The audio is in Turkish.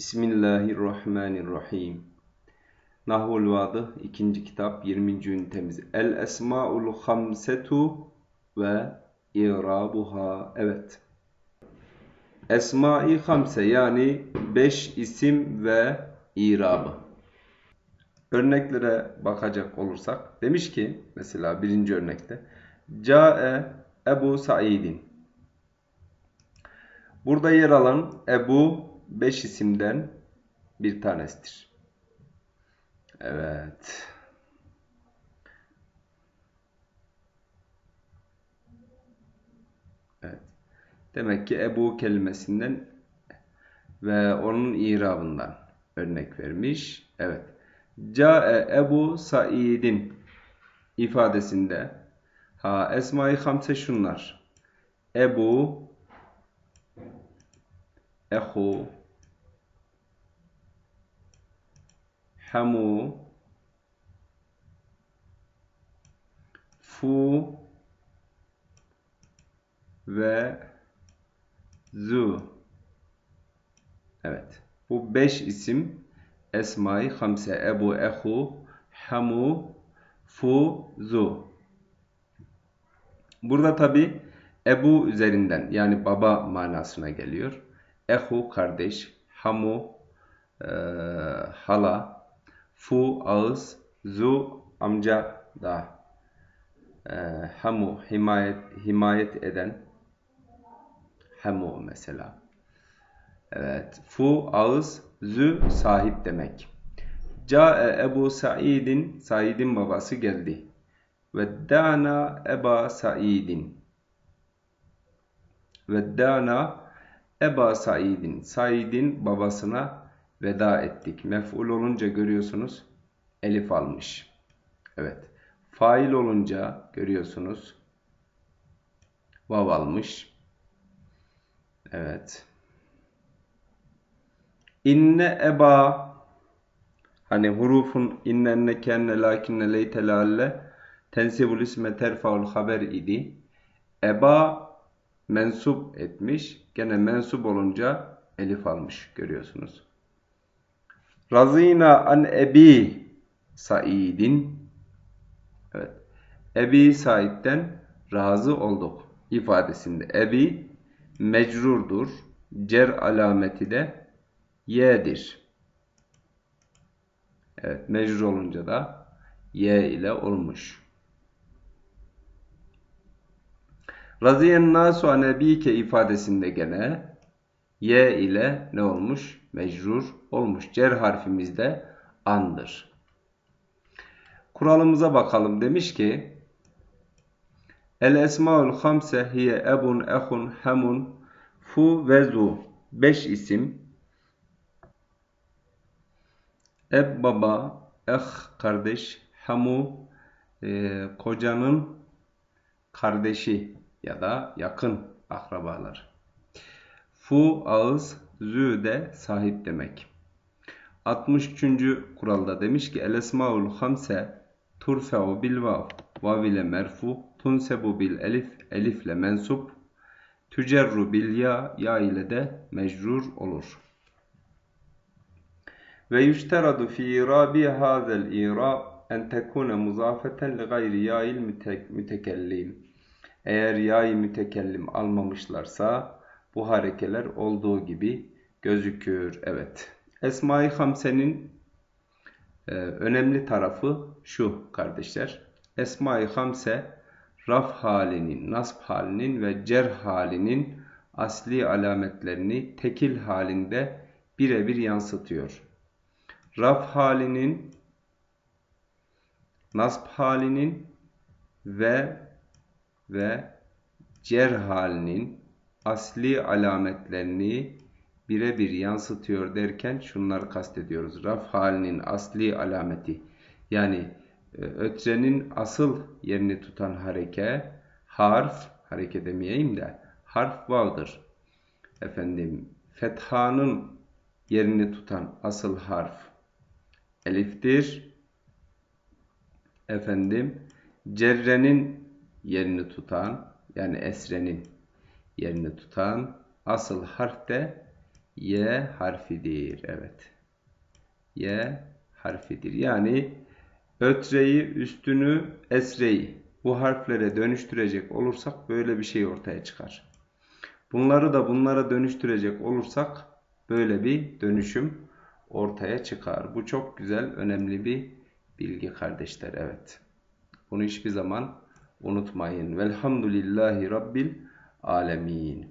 Bismillahirrahmanirrahim. Nahvul Vadıh 2. kitap 20. ünitemiz. El Esmaul Hamsetu ve İrabuha. Evet. Esma-i Hamse yani 5 isim ve irabı. Örneklere bakacak olursak demiş ki mesela birinci örnekte Ca'e Ebu Said'in Burada yer alan Ebu beş isimden bir tanesidir. Evet. Evet. Demek ki Ebu kelimesinden ve onun irabından örnek vermiş. Evet. Ca'e Ebu Said'in ifadesinde ha esma-i hamse şunlar. Ebu Ehu hamu. Fu. Ve zu. Evet. Bu beş isim. Esma-i Hamse Ebu Ehu Hamu Fu Zu. Burada tabi Ebu üzerinden yani baba manasına geliyor. Ehu kardeş, Hamu e, hala, Fu ağız, Zu amca da e, Hamu himayet, himayet eden Hamu mesela. Evet. Fu ağız, Zü sahip demek. Ca'e Ebu Said'in Said'in babası geldi. Ve dana Eba Said'in. Ve dana Eba Said'in. Said'in babasına veda ettik. Mef'ul olunca görüyorsunuz elif almış. Evet. Fail olunca görüyorsunuz vav almış. Evet. İnne eba hani hurufun innenne kenne lakinne leyte lalle tensibul isme terfaul haber idi. Eba mensup etmiş. Gene mensup olunca elif almış görüyorsunuz. Razina an Ebi Said'in Evet. Ebi Said'den razı olduk ifadesinde. Ebi mecrurdur. Cer alameti de y'dir. Evet, mecrur olunca da y ile olmuş. Raziyen nasu an ebike ifadesinde gene y ile ne olmuş? Mecrur olmuş. Cer harfimiz de andır. Kuralımıza bakalım. Demiş ki El esmaul hamse hiye ebun, ehun, hemun, fu ve zu. Beş isim. Eb baba, eh kardeş, hamu e, kocanın kardeşi ya da yakın akrabalar. Fu ağız, zü de sahip demek. 63. kuralda demiş ki el esmaul hamse turfe'u bil vav vav ile merfu tunsebu bil elif elifle mensup tücerru bil ya ya ile de mecrur olur. Ve yüşteradu fi irabi hazel irab en tekune muzafeten li gayri ya'il mütekellim. Eğer ya'yı mütekellim almamışlarsa bu harekeler olduğu gibi gözükür. Evet. Esma-i Hamse'nin e, önemli tarafı şu kardeşler. Esma-i Hamse raf halinin, nasb halinin ve cer halinin asli alametlerini tekil halinde birebir yansıtıyor. Raf halinin, nasb halinin ve ve cer halinin asli alametlerini birebir yansıtıyor derken şunları kastediyoruz. Raf halinin asli alameti yani e, ötrenin asıl yerini tutan hareke harf hareke demeyeyim de harf vav'dır. Efendim fethanın yerini tutan asıl harf eliftir. Efendim cerrenin yerini tutan yani esrenin yerini tutan asıl harf de Y harfidir. Evet. Y harfidir. Yani ötreyi, üstünü, esreyi bu harflere dönüştürecek olursak böyle bir şey ortaya çıkar. Bunları da bunlara dönüştürecek olursak böyle bir dönüşüm ortaya çıkar. Bu çok güzel, önemli bir bilgi kardeşler. Evet. Bunu hiçbir zaman unutmayın. Velhamdülillahi Rabbil آمين